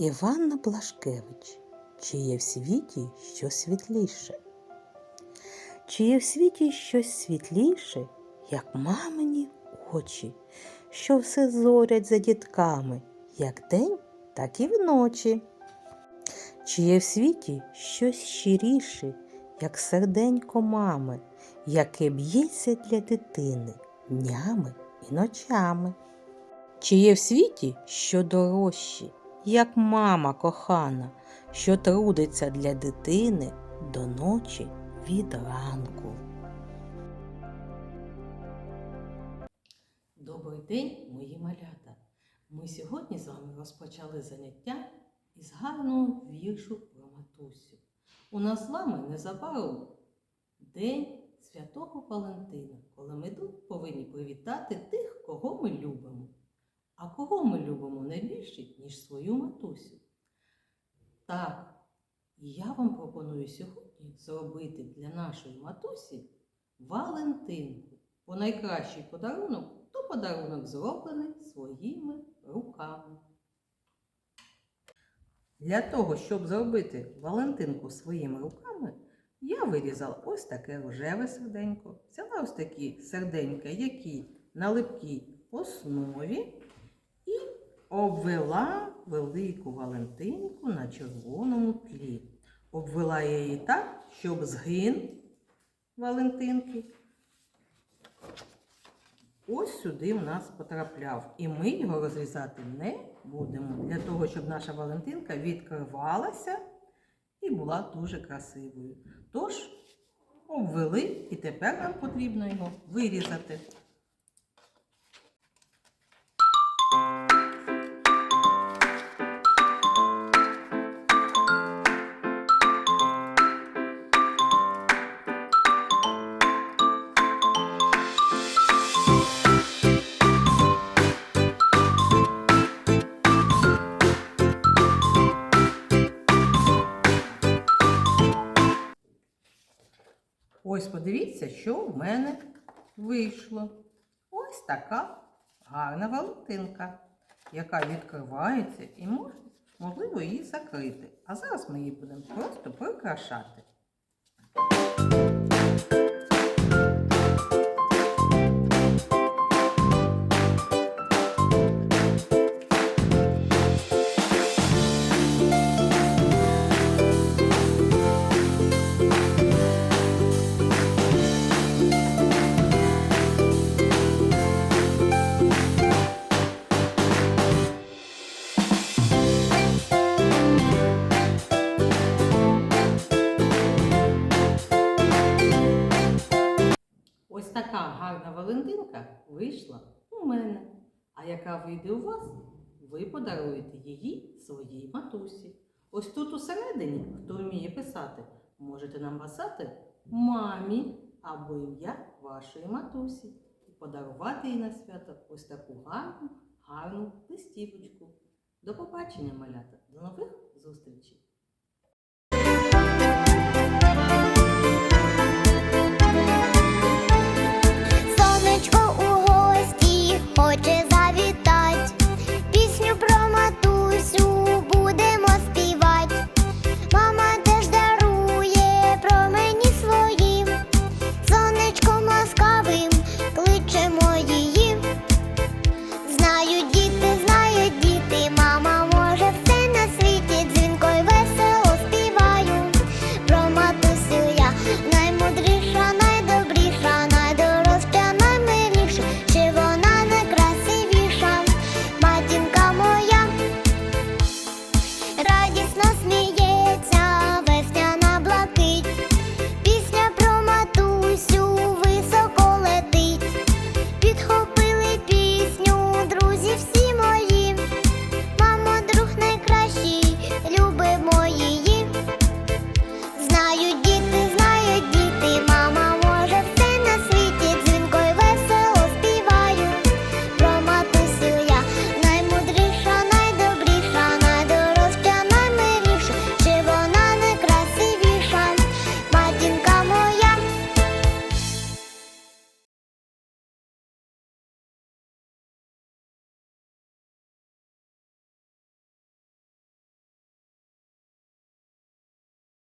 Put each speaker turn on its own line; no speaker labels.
Іванна Блашкевич. Чи є в світі щось світліше? Чи є в світі щось світліше, як мамині очі, що все зорять за дітками, як день, так і вночі? Чи є в світі щось щиріше, як серденько мами, яке б'ється для дитини днями і ночами? Чи є в світі що дорожче, як мама кохана, що трудиться для дитини до ночі від ранку?
Добрий день, мої малята! Ми сьогодні з вами розпочали заняття із гарного віршу про матусю. У нас з вами незабаром День Святого Валентина, коли ми тут повинні привітати тих, кого ми любимо. А кого ми любимо найбільше, ніж свою матусю? Так, я вам пропоную сьогодні зробити для нашої матусі Валентинку. Бо найкращий подарунок то подарунок зроблений своїми руками. Для того, щоб зробити Валентинку своїми руками, я вирізала ось таке рожеве серденько. Взяла ось такі серденька, які на липкій основі, обвела велику Валентинку на червоному тлі. Обвела я її так, щоб згин Валентинки ось сюди в нас потрапляв. І ми його розрізати не будемо. Для того, щоб наша Валентинка відкривалася і була дуже красивою. Тож, обвели, і тепер нам потрібно його вирізати. Ось подивіться, що в мене вийшло. Ось така гарна Валентинка, яка відкривається і мож, можливо її закрити. А зараз ми її будемо просто прикрашати. Така гарна Валентинка вийшла у мене. А яка вийде у вас, ви подаруєте її своїй матусі. Ось тут усередині, хто вміє писати, можете написати мамі або ім'я вашої матусі і подарувати їй на свято ось таку гарну, гарну листівочку. До побачення, малята! До нових зустрічей!